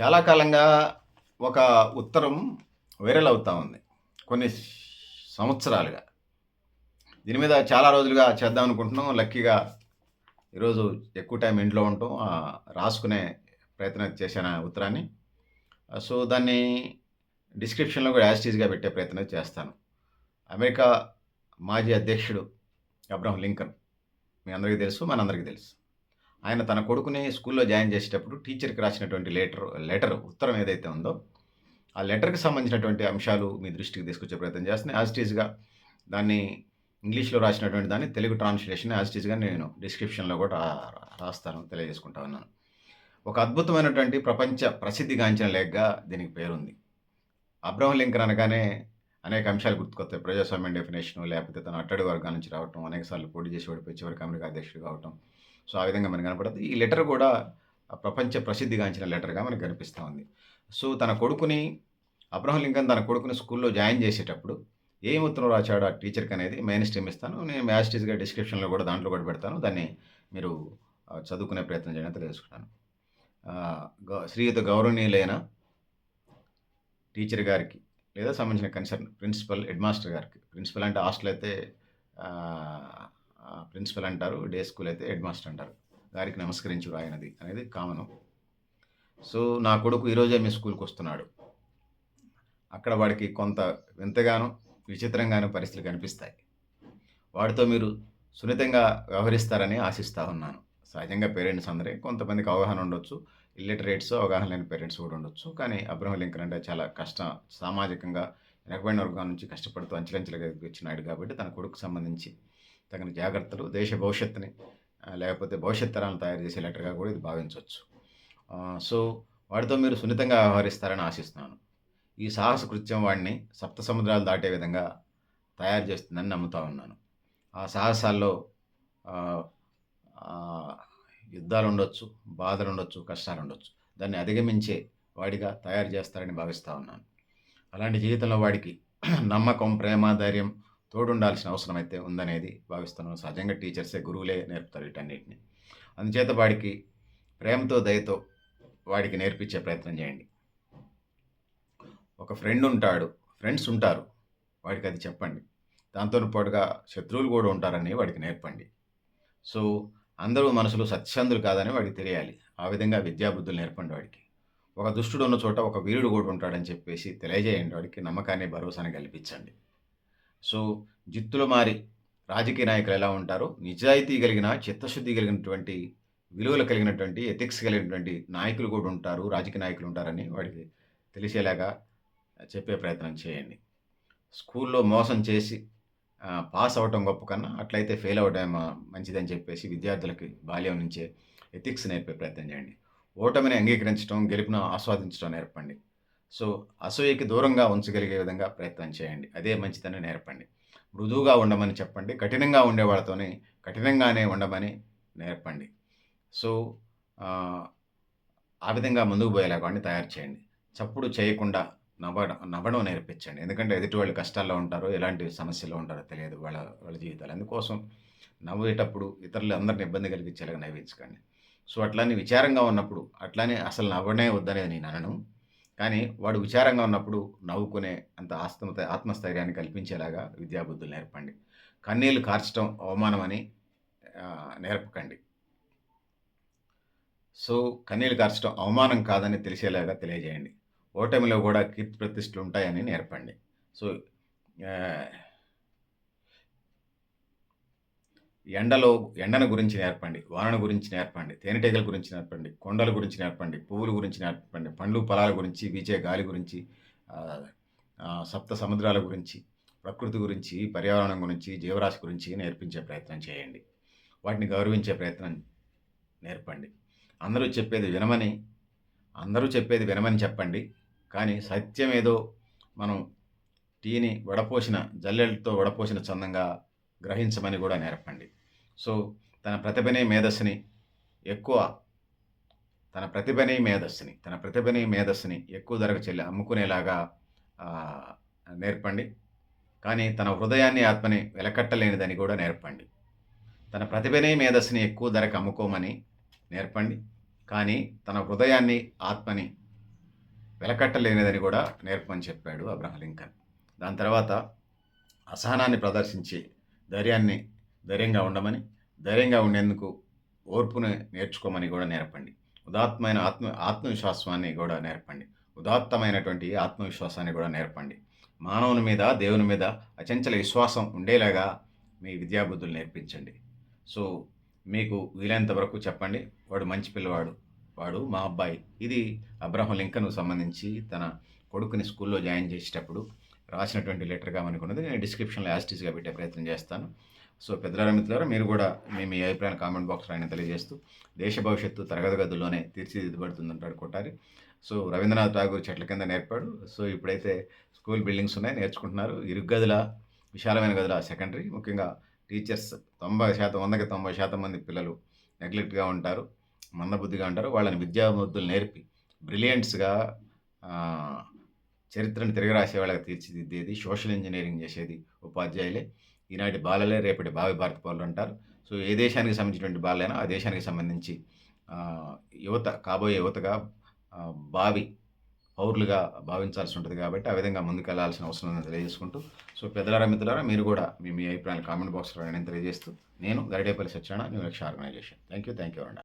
చాలా కాలంగా ఒక ఉత్తరం వైరల్ అవుతా ఉంది. కొన్ని సంవత్సరాలుగా. దీని మీద చాలా రోజులుగా చేద్దాం అనుకుంటున్నాం. లక్కీగా ఈరోజు ఎక్కువ టైం ఇంట్లో ఉంటాం రాసుకునే ప్రయత్నం చేశాను ఉత్తరాన్ని. సో, దాన్ని డిస్క్రిప్షన్‌లో కూడా యాస్టీజ్గా పెట్టే ప్రయత్నం చేస్తాను. అమెరికా మాజీ అధ్యక్షుడు అబ్రహం లింకన్ మీ అందరికీ తెలుసు. మనందరికీ తెలుసు. ఆయన తన కొడుకుని స్కూల్‌లో జాయిన్ చేసేటప్పుడు టీచర్‌కి రాసినటువంటి లెటర్ లెటర్ ఉత్తరం ఏదైతే ఉందో, ఆ లెటర్‌కి సంబంధించినటువంటి అంశాలు మీ దృష్టికి తీసుకొచ్చే ప్రయత్నం చేస్తున్నాను. యాజ్ దాన్ని ఇంగ్లీష్‌లో రాసినటువంటి దాన్ని తెలుగు ట్రాన్స్‌లేషన్ యాజ్ నేను డిస్క్రిప్షన్‌లో కూడా రా రాస్తాను. తెలియజేసుకుంటా ఉన్నాను. ఒక అద్భుతమైనటువంటి ప్రపంచ ప్రసిద్ధిగాంచిన లేఖగా దీనికి పేరుంది. అబ్రహం లింకన్ అనగానే అనేక అంశాలు గుర్తుకొస్తాయి. ప్రజాస్వామ్యం డెఫినేషన్ లేకపోతే తన అట్టడి వర్గాల నుంచి రావటం, అనేక సార్లు పోటీ చేసి ఓడిపోయి చివరికి అమెరికా అధ్యక్షుడు కావటం. సో, ఆ విధంగా మనకు కనపడద్ది. ఈ లెటర్ కూడా ప్రపంచ ప్రసిద్ధిగాంచిన లెటర్‌గా మనకు కనిపిస్తూ ఉంది. సో, తన కొడుకుని అబ్రహం లింకన్ తన కొడుకుని స్కూల్‌లో జాయిన్ చేసేటప్పుడు ఏం ఉత్తరం రాశాడు ఆ టీచర్‌కి అనేది మెయిన్ స్ట్రీమ్ ఇస్తాను. నేను యాజ్ డిస్క్రిప్షన్‌లో కూడా దాంట్లో కూడా పెడతాను. దాన్ని మీరు చదువుకునే ప్రయత్నం చేయడం తెలుసుకున్నాను శ్రీయుత గౌరవనీయులైన టీచర్ గారికి లేదా సంబంధించిన కన్సర్న్ ప్రిన్సిపల్, హెడ్ మాస్టర్ గారికి. ప్రిన్సిపల్ అంటే హాస్టల్ అయితే ప్రిన్సిపల్ అంటారు. డే స్కూల్ అయితే హెడ్ మాస్టర్ అంటారు. గారికి నమస్కరించు రాయనది అనేది కామను. సో, నా కొడుకు ఈరోజే మీ స్కూల్కి వస్తున్నాడు అక్కడ వాడికి కొంత వింతగాను, విచిత్రంగాను పరిస్థితులు కనిపిస్తాయి. వాడితో మీరు సున్నితంగా వ్యవహరిస్తారని ఆశిస్తా ఉన్నాను. సహజంగా పేరెంట్స్ అందరే కొంతమందికి అవగాహన ఉండొచ్చు. ఇల్లిటరేట్స్ అవగాహన లేని పేరెంట్స్ కూడా ఉండొచ్చు. కానీ అబ్రహం లింకన్ అంటే చాలా కష్ట సామాజికంగా వెనకబడిన వర్గాల నుంచి కష్టపడుతూ అంచెలంచెలుగా వచ్చినాడు కాబట్టి తన కొడుకు సంబంధించి తగిన జాగ్రత్తలు దేశ భవిష్యత్తుని లేకపోతే భవిష్యత్ తరాలను తయారు చేసే లెటర్‌గా కూడా ఇది భావించవచ్చు సో, వాడితో మీరు సున్నితంగా వ్యవహరిస్తారని ఆశిస్తున్నాను. ఈ సాహస కృత్యం వాడిని సప్త సముద్రాలు దాటే విధంగా తయారు చేస్తుందని నమ్ముతా ఉన్నాను. ఆ సాహసాల్లో యుద్ధాలు ఉండొచ్చు బాధలు ఉండొచ్చు బాధలుండొచ్చు, కష్టాలుండొచ్చు. దాన్ని అధిగమించే వాడిగా తయారు చేస్తారని భావిస్తూ ఉన్నాను. అలాంటి జీవితంలో వాడికి నమ్మకం, ప్రేమ, ధైర్యం తోడుండాల్సిన అవసరం అయితే ఉందనేది భావిస్తున్నాను. సహజంగా టీచర్సే గురువులే నేర్పుతారు వీటన్నిటిని. అందుచేత వాడికి ప్రేమతో, దయతో వాడికి నేర్పించే ప్రయత్నం చేయండి. ఒక ఫ్రెండ్ ఉంటాడు. ఫ్రెండ్స్ ఉంటారు. వాడికి అది చెప్పండి. దాంతో పాటుగా శత్రువులు కూడా ఉంటారని వాడికి నేర్పండి. సో, అందరూ మనసులు సత్యంధులు కాదని వాడికి తెలియాలి. ఆ విధంగా విద్యాబుద్ధులు నేర్పండి వాడికి. ఒక దుష్టుడు ఉన్న చోట ఒక వీరుడు కూడా ఉంటాడని చెప్పేసి తెలియజేయండి వాడికి. నమ్మకాన్ని, భరోసాని కల్పించండి. సో, జిత్తులు మారి రాజకీయ నాయకులు ఎలా ఉంటారో నిజాయితీ కలిగిన, చిత్తశుద్ధి కలిగినటువంటి, విలువలు కలిగినటువంటి, ఎథిక్స్ కలిగినటువంటి నాయకులు కూడా ఉంటారు. రాజకీయ నాయకులు ఉంటారని వాడికి తెలిసేలాగా చెప్పే ప్రయత్నం చేయండి. స్కూల్‌లో మోసం చేసి పాస్ అవ్వటం గొప్ప కన్నా అట్లయితే ఫెయిల్ అవ్వడమే మంచిదని చెప్పేసి విద్యార్థులకి బాల్యం నుంచే ఎథిక్స్ నేర్పే ప్రయత్నం చేయండి. ఓటమిని అంగీకరించడం, గెలుపును ఆస్వాదించడం నేర్పండి. సో, అసూయకి దూరంగా ఉంచగలిగే విధంగా ప్రయత్నం చేయండి. అదే మంచిదని నేర్పండి. మృదువుగా ఉండమని చెప్పండి. కఠినంగా ఉండేవాళ్ళతోనే కఠినంగానే ఉండమని నేర్పండి. సో, ఆ విధంగా ముందుకు పోయేలాగా వాడిని తయారు చేయండి. చప్పుడు చేయకుండా నవ్వడం నవ్వడం నేర్పించండి. ఎందుకంటే ఎదుటి వాళ్ళు కష్టాల్లో ఉంటారో, ఎలాంటి సమస్యలో ఉంటారో తెలియదు వాళ్ళ వాళ్ళ జీవితాలు. అందుకోసం నవ్వేటప్పుడు ఇతరులు అందరిని ఇబ్బంది కలిగించేలాగా నవ్వించకండి. సో, అట్లానే విచారంగా ఉన్నప్పుడు అట్లానే అసలు నవ్వనే వద్దనేది నేను అనను. కానీ వాడు విచారంగా ఉన్నప్పుడు నవ్వుకునే అంత ఆస్తమత ఆత్మస్థైర్యాన్ని కల్పించేలాగా విద్యాబుద్ధులు నేర్పండి. కన్నీళ్ళు కార్చడం అవమానమని నేర్పకండి. సో, కన్నీళ్ళు కార్చడం అవమానం కాదని తెలిసేలాగా తెలియజేయండి. ఓటమిలో కూడా కీర్తి ప్రతిష్టలు ఉంటాయని నేర్పండి. సో, ఎండలో ఎండను గురించి నేర్పండి. వానను గురించి నేర్పండి. తేనెటీగల గురించి నేర్పండి. కొండల గురించి నేర్పండి. పువ్వుల గురించి నేర్పండి. పండ్లు, ఫలాల గురించి, వీచే గాలి గురించి, సప్త సముద్రాల గురించి, ప్రకృతి గురించి, పర్యావరణం గురించి, జీవరాశి గురించి నేర్పించే ప్రయత్నం చేయండి. వాటిని గౌరవించే ప్రయత్నం నేర్పండి. అందరూ చెప్పేది వినమని అందరూ చెప్పేది వినమని చెప్పండి. కానీ సత్యం ఏదో మనం టీని వడపోసిన జల్లెలతో వడపోసిన చందంగా గ్రహించమని కూడా నేర్పండి. సో, తన ప్రతిభని, మేధస్సుని ఎక్కువ తన ప్రతిభని, మేధస్సుని తన ప్రతిభని, మేధస్సుని ఎక్కువ ధరకు చెల్లి అమ్ముకునేలాగా నేర్పండి. కానీ తన హృదయాన్ని, ఆత్మని వెలకట్టలేనిదని కూడా నేర్పండి. తన ప్రతిభని, మేధస్సుని ఎక్కువ ధరకు అమ్ముకోమని నేర్పండి. కానీ తన హృదయాన్ని, ఆత్మని వెలకట్టలేనిదని కూడా నేర్పమని చెప్పాడు అబ్రహం లింకన్ దాని తర్వాత అసహనాన్ని ప్రదర్శించి ధైర్యాన్ని ధైర్యంగా ఉండమని ధైర్యంగా ఉండేందుకు ఓర్పుని నేర్చుకోమని కూడా నేర్పండి. ఉదాత్తమైన ఆత్మ ఆత్మవిశ్వాసాన్ని కూడా నేర్పండి. ఉదాత్తమైనటువంటి ఆత్మవిశ్వాసాన్ని కూడా నేర్పండి. మానవుని మీద దేవుని మీద అచంచల విశ్వాసం ఉండేలాగా మీ విద్యాబుద్ధులు నేర్పించండి. సో మీకు వీలైనంత వరకు చెప్పండి. వాడు మంచి పిల్లవాడు. వాడు మా అబ్బాయి. ఇది అబ్రహం లింకన్కు సంబంధించి తన కొడుకుని స్కూల్లో జాయిన్ చేసేటప్పుడు రాసినటువంటి లెటర్గా మనకున్నది నేను డిస్క్రిప్షన్లో యాస్టీస్గా పెట్టే ప్రయత్నం చేస్తాను. సో పెద్దల మిత్రులారా మీరు కూడా మీ మీ అభిప్రాయాన్ని కామెంట్ బాక్స్ ఆయన తెలియజేస్తూ దేశ భవిష్యత్తు తరగతి గదుల్లోనే తీర్చిదిద్దబడుతుందంటాడు కొట్టారి సో రవీంద్రనాథ్ ఠాగూర్ చెట్ల కింద నేర్పాడు. సో ఇప్పుడైతే స్కూల్ బిల్డింగ్స్ ఉన్నాయి నేర్చుకుంటున్నారు. ఇరుగు గదుల విశాలమైన గదుల సెకండరీ. ముఖ్యంగా టీచర్స్ తొంభై శాతం వందకి తొంభై శాతం మంది పిల్లలు నెగ్లెక్ట్గా ఉంటారు మందబుద్ధిగా ఉంటారు. వాళ్ళని విద్యాబుద్ధులు నేర్పి బ్రిలియంట్స్గా చరిత్రను తిరగరాసే వాళ్ళకి తీర్చిదిద్దేది సోషల్ ఇంజనీరింగ్ చేసేది ఉపాధ్యాయులే. ఈనాటి బాలలే రేపటి భావి భారత పౌరులు అంటారు. సో ఏ దేశానికి సంబంధించినటువంటి బాలైనా ఆ దేశానికి సంబంధించి యువత కాబోయే యువతగా భావి పౌరులుగా భావించాల్సి ఉంటుంది కాబట్టి ఆ విధంగా ముందుకెళ్ళాల్సిన అవసరం ఉందని తెలియజేసుకుంటూ సో పెద్దలారా మిత్రులారా మీరు కూడా మీ మీ అభిప్రాయాలు కామెంట్ బాక్స్లో నేను తెలియజేస్తూ నేను Garidepalli Satyanarayana new Lakshya organisation. Thank you thank you అండి